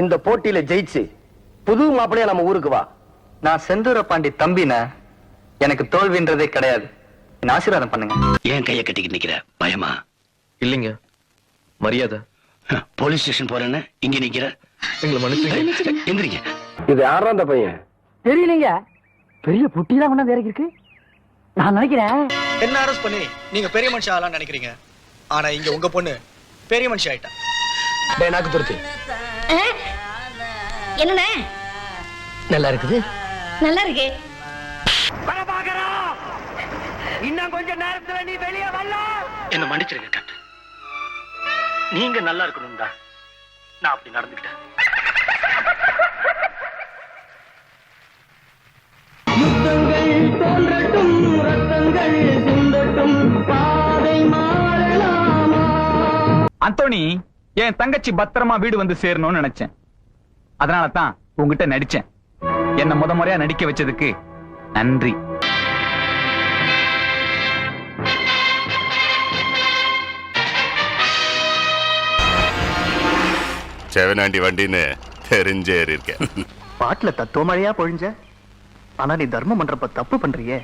இந்த போட்டியில ஜெயிச்சு புது மாப்பிள்ளையா நம்ம ஊருக்கு வா. நான் செந்தூர பாண்டி தம்பின எனக்கு தோல்வின்றதே கிடையாது. என்ன ஆசீர்வாதம் பண்ணுங்க. ஏன் கையை கட்டிக்கிட்டு நிக்கிற? பயமா? இல்லைங்க. மரியாதை. போலீஸ் ஸ்டேஷன் போறேன்னு இங்க நிக்கிற? எங்களை எந்திரிங்க. இது யாரா அந்த பையன்? தெரியலங்க. பெரிய புட்டி தான் கொண்டாந்து இறக்கி இருக்கு நான் நினைக்கிறேன். என்ன அரெஸ்ட் பண்ணி நீங்க பெரிய மனுஷன் ஆகலாம்னு நினைக்கிறீங்க? ஆனா இங்க உங்க பொண்ணு பெரிய மனுஷன் ஆயிட்டா. நாக்கு துருத்து. என்னண்ணே? நல்லா இருக்குது. நல்லா இருக்கு. என்ன மன்னிச்சிருங்க டாக்டர் நீங்க நல்லா இருக்கணும் தான் நான் அப்படி நடந்துக்கிட்டேன். அந்தோணி என் தங்கச்சி பத்திரமா வீடு வந்து சேரணும்னு நினைச்சேன். அதனால தான் உங்ககிட்ட நடிச்சேன். என்ன முத முறையா நடிக்க வச்சதுக்கு நன்றி. செவனாண்டி வண்டின்னு தெரிஞ்சேறி இருக்கேன் பாட்டுல தத்துவ மழையா பொழிஞ்ச? ஆனா நீ தர்மம் பண்றப்ப தப்பு பண்றியே.